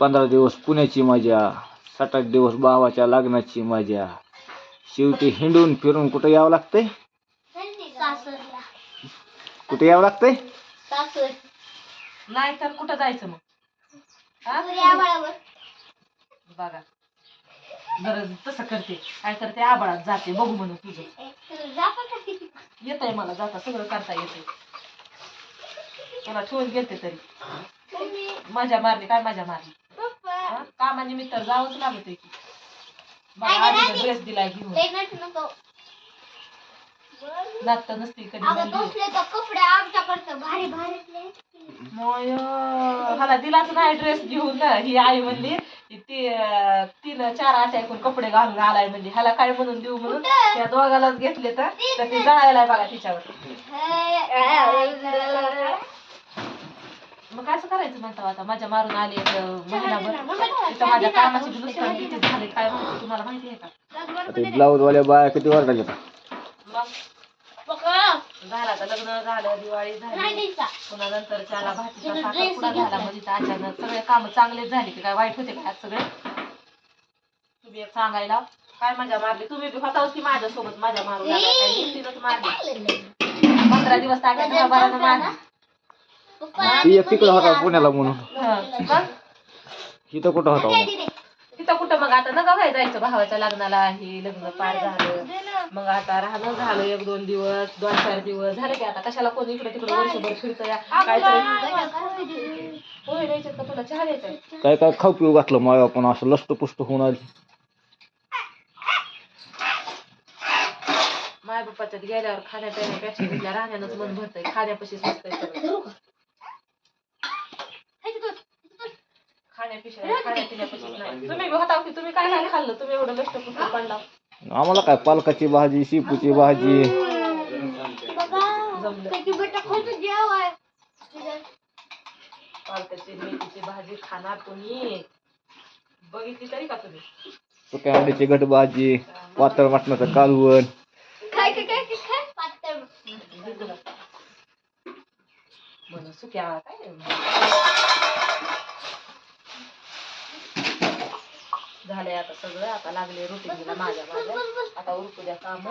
पंधरा दिवस पुण्याची मजा सात आठ दिवस भावाच्या लग्नाची मजा. शेवटी हिंडून फिरून कुठं यावं लागतंय? सासरला. कुठे यावं लागतंय? सासर. नाही तर कुठं जायचं मग? हा? बघा. जरा तसं करते. काय करते? आबाळात जाते. बघू म्हणून तुझं. येत आहे मला जाता. सगळं करता येते तुला ठेवून गेलते तरी. मम्मी. मजा मारली. काय मजा मारली? कामानिमित्त जावंच लागत की. ड्रेस दिलाय घेऊन. लागत नसती कधी कपडे आमच्याकडचं भारी भारी मला दिलाच नाही ड्रेस घेऊन ना. ही आई म्हणली ती तीन चार आठ ऐकून कपडे घालून आलाय म्हणली. ह्याला काय म्हणून देऊ म्हणून? त्या दोघालाच घेतले तर. तर ती जळायला बघा तिच्यावर. मग काय असं करायचं म्हणतो आता? माझ्या मारून आली एक महिनाभर. माझ्या कामाची नुकसान किती झाले? काय माहिती तुम्हाला माहिती आहे का? ते ब्लाऊज वाल्या बाया किती वरडायच्या मग? झाला तर लग्न झालं दिवाळी झाली. पुन्हा नंतर त्याला भाजीचा झाला. म्हणजे तर अचानक सगळे काम चांगलेच झाले की काय वाईट होते का आज सगळे? तुम्ही एक सांगायला. काय मजा मारली? तुम्ही बी होताच की माझ्यासोबत? माझ्या मारून. काय मारली. पंधरा दिवस टाकायचं मारली. ती एक तिकडं होता पुण्याला म्हणून. हं. मग इथं कुठं होता मग? तिथं कुठं? मग आता नका काय जायचं. भावाच्या लग्नाला हे लग्न पार झालं. मग आता राहणं झालं एक दोन दिवस दोन चार दिवस. झाले की आता कशाला कोणी इकडे तिकडे वर्षभर फिरतं या काहीतरी पोहे द्यायचे का तुला? चहा द्यायचा काय काय खाऊ पिऊ घातलं माय आपण? असं लष्ट पुष्ट होऊन आली. माय बाप्पाच्यात गेल्यावर खाण्या पिण्यापेक्षा तिथल्या राहण्यानंच मन भरतंय. खाण्यापाशीच नसतंय सगळं. खाण्यापिशा खाण्यापिण्यापाशीच नाही. तुम्ही बी होता की तुम्ही काय काय खाल्लं? तुम्ही एवढं लष्ट पुष्ट पडला. आम्हाला काय पालकाची भाजी शेपूची भाजी. पालकाची मेथीची भाजी खाणार तुम्ही. बघितली तरी का तुम्ही? सुक्या अंड्याची घट भाजी पातळ मटणाचं कालवण सुक्या काय? झालंय आता सगळं आता लागले रुटीनला माझ्या माझ्या आता उरकू द्या काम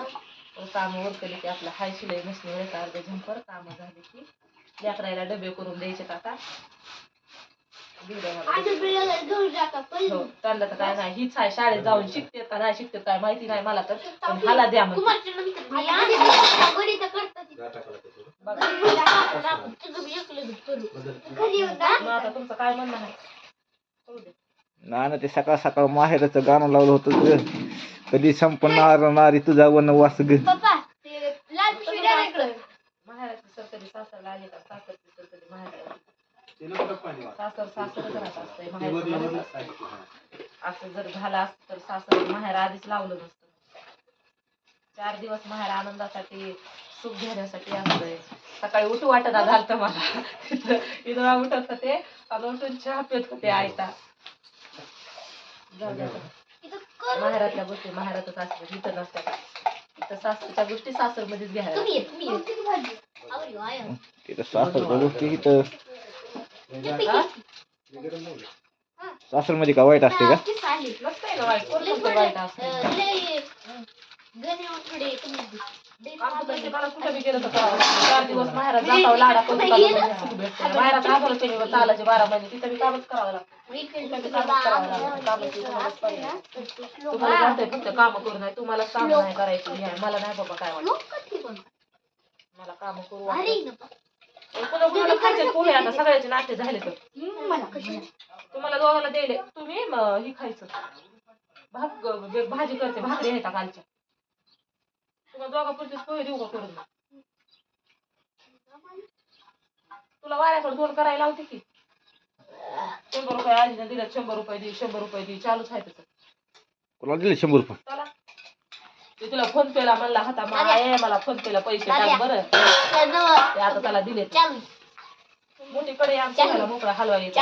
काम उरकले की आपलं हाय शिलाई मशीन वळत अर्धे झंपर काम झाले की लेकरायला डबे करून द्यायचे आता हो त्यांना तर काय नाही हीच आहे शाळेत जाऊन शिकते का नाही शिकते काय माहिती नाही मला तर पण हाला द्या म्हणजे तुमचं काय म्हणणं आहे करू दे. ना ते सकाळ सकाळ माहेरचं गाणं लावलं होतं ग. कधी संपणार नारी तुझा वन वास ग असं जर झालं असतं तर सासर माहेर आधीच लावलं नसतं. चार दिवस माहेर आनंदासाठी सुख घेण्यासाठी असतंय. सकाळी उठू वाटत झालं मला. इथं उठत होते आणि उठून चहा पित होते आयता जाऊ द्या आता. इथं कर माहेरातल्या गोष्टी माहेरातच असतात इथं नसतात. इथं सासरच्या गोष्टी सासरमध्येच घ्यायला. तिथं सासर गोष्टी इथं? सासरमध्ये का वाईट असते का? वाईट. असतं? कुठं गेलं. चार दिवस माहेरात जातावं लाडा माहेरात चालायचे बारा महिने तिथं कामच करावं लागतं. तुम्हाला फक्त काम करू नाही तुम्हाला काम नाही करायचं आहे. मला नाही बाबा काय वाटत. मला काम करू कुणाला खायचे पोहे आता सगळ्याचे नाते झाले तर. तुम्हाला दोघांना द्यायले तुम्ही ही खायचं. भाग भाजी करते भाकरी आहे का कालच्या तुम्हाला दोघा पुरतीच पोहे देऊ का करून? तुला वाऱ्याकडे दोन करायला लावते की. शंभर रुपये आजीने दिले शंभर रुपये दे शंभर रुपये दे चालूच आहे त्याचं. कोणाला दिले शंभर रुपये? चला. ते तुला फोन पेला म्हणला होता माय मला फोन पेला पैसे टाक बरं. ते आता त्याला दिले चालू. मोठी कडे आमच्या घराला मोकळा हलवा येतो.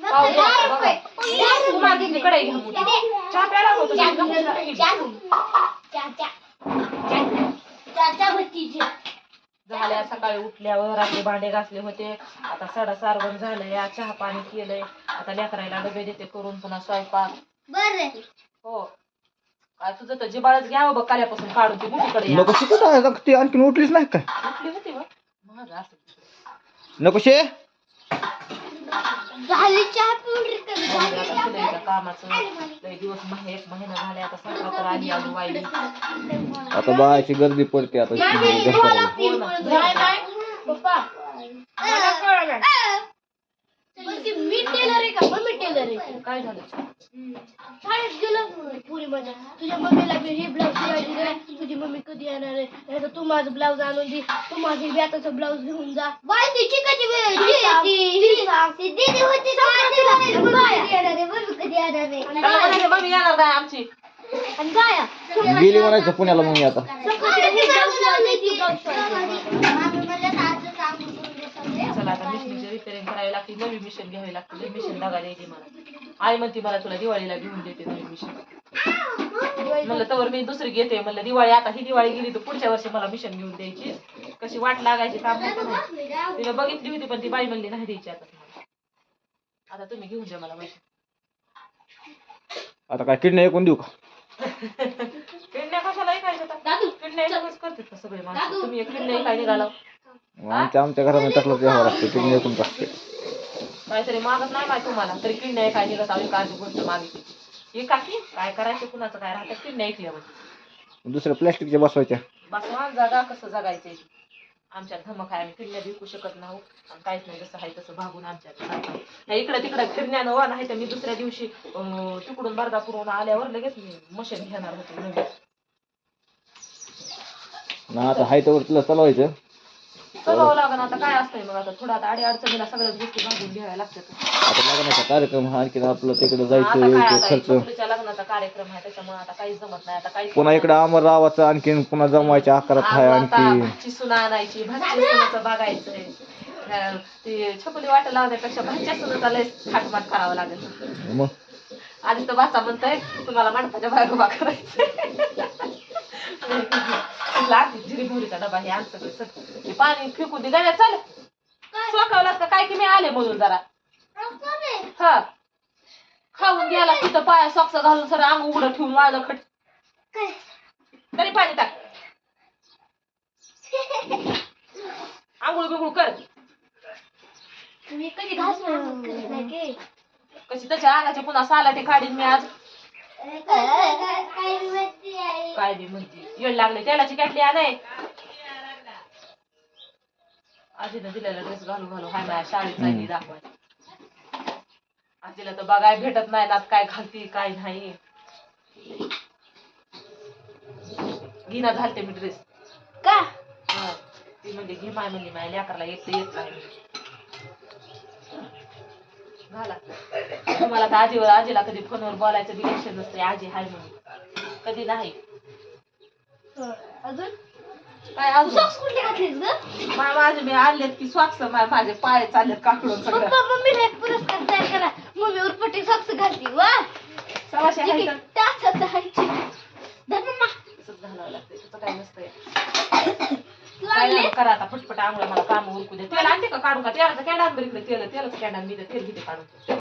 घ्या मोठी. चहा प्यायला होतो का? झाल्या सकाळी उठल्यावर आपले भांडे घासले होते. आता साडा सारवण झालंय. चहा पाणी केलंय. आता लेकरायला डबे देते करून पुन्हा स्वयंपाक. बरं. हो. काय तुझं तर जिबाळच घ्यावं बघ काल्यापासून काढून ती मुठीकडे या. नको शिकत आहे ती आणखीन उठलीच नाही काय? उठली होती बघ. महाग असं. नको शे झाली चहा पिऊन रिकामी मग झाली. आता शिलाईच्या कामाचं? लय दिवस एक महिना झाले आता संक्रांत तर आली आली वाईली आता बायाची गर्दी पडते आता घराला. हो ना. नाही, नाही. पप्पा मला कळलं पण ती मी टेलर आहे का मम्मी टेलर आहे काय झालं? शाळेत गेलो. पुरी माझ्या तुझ्या मम्मीला मी हे ब्लाऊज शिवायची नाही. तुझी मम्मी कधी येणार आहे? नाही तर तू माझं ब्लाऊज आणून दे. तू माझी ब्याताचं ब्लाऊज घेऊन जा. बाय ती चिकाची दीदी होती. कधी येणार मम्मी नाही आमची आणि गाया गेली म्हणायचं पुण्याला मग मी आता चला आता मिशनची रिपेअरिंग करावी लागते नवी मिशन घ्यावी लागते. मिशन दगा द्यायची मला. आई म्हणते मला तुला दिवाळीला घेऊन देते नवी मिशन म्हणलं तर मी दुसरी घेते. म्हणलं दिवाळी आता ही दिवाळी गेली तर पुढच्या वर्षी मला मिशन घेऊन द्यायची. कशी वाट लागायची काम तिला बघितली होती पण ती बाई म्हणली नाही द्यायची आता तुम्हाला. आता तुम्ही घेऊन द्या मला पैसे. आता काय किडनी ऐकून देऊ का? किडण्या कशाला ऐकायचं आता? दादू किडण्या ऐकूनच करतात का सगळे माणसं? तुम्ही एक किडण्या ऐकाय निघाला? आमच्या घरामध्ये तसलाच व्यवहार असतो किडनी ऐकून टाकते काहीतरी मागत नाही माहिती तुम्हाला. तरी किडण्या ऐकाय निघत आम्ही काळजी गोष्ट मागितली. हे काकी काय करायचं कुणाचं काय राहतं? किडण्या ऐकल्यावर दुसऱ्या प्लॅस्टिकच्या बसवायच्या. बस हा जगा कसं जगायचंय आमच्यात धमक आहे आम्ही किडण्या विकू शकत नाही. आणि काहीच नाही जसं आहे तसं भागून. नाही इकडं तिकडं फिरण्यानं वा नाही तर मी दुसऱ्या दिवशी तिकडून बर्दापूरहून आल्यावर लगेच मी मशीन घेणार होते. नवीन ना आता हाय तर तुला चालवायचं. चलावं लागण आता काय असतंय मग आता? थोडं आता अडी अडचणीला सगळ्याच गोष्टी भागून घ्याव्या लागतात. आता लग्नाचा कार्यक्रम हा आणखीन आपलं तिकडे आता जायचं काय यायचं आता? खर्च. लग्नाचा कार्यक्रम आहे त्याच्यामुळे आता काहीच जमत नाही. आता काही पुन्हा इकडे अमर रावाचं आणखीन पुन्हा जमवायच्या आकारात आहे आणखी. भाची सुना आणायची भाची सुनाचं बघायचंय. अं, ती वाट लावण्यापेक्षा भाच्या सुनाचा लय थाटमाट करावं लागेल. मग? आधी तर भाचा म्हणतोय तुम्हाला माणसाच्या बाहेर उभा करायचं लागली जिरी भोरीचा डबा हे आमचं सगळं. सगळं. पाणी फेकून दे गाड्या चाल. सोकावलास का? काय की मी आले म्हणून जरा. हा. खाऊन गेला तिथं पाया सॉक्स घालून सर अंग उघडं ठेवून वाळलं खट. तरी पाणी टाक. आंघोळ बिंघोळ कर. तुम्ही कधी घास कशी त्याच्या अंगाच्या पुन्हा साला ते काढीन मी आज? काय बी म्हणते. येड लागले तेलाची कॅटली आणाय. आजीनं दिलेला ड्रेस घालू घालू हाय माझ्या शाळेत दाखवाय. आजीला तर बघाय भेटत नाही ना काय घालती काय नाही. घेना झालते मी ड्रेस का? ती म्हणजे घे माय म्हणली माझ्या लेकरला येत येत नाही. म्हणे. तुम्हाला तर आजीवर आजीला कधी फोनवर बोलायचं लक्ष नसते. आजी हाय म्हणून. कधी नाही. अजून? काय अजून? सॉक्स कुठले घातलीस ग? मा- माझे मी आणलेत की स्वाक्स माझे पाय चाललेत काकडून सगळं. पप्पा मम्मीला एक पुरस्कार तयार करा. मम्मी उरपटी सॉक्स घालती वा. सवाशे जे आहे की? तर तासाच आहे? धर मम्मा. तसंच घालावं लागतंय. तसं काय नसतंय. तू काय आणले नाही, करा आता? पटपट आंघोळ मला काम उरकू दे. तेल आणते का काढू का? तेलाचं कॅन्डान बरं इकडे तेल तेलाचं कॅन्डान मी तेल घेते काढून.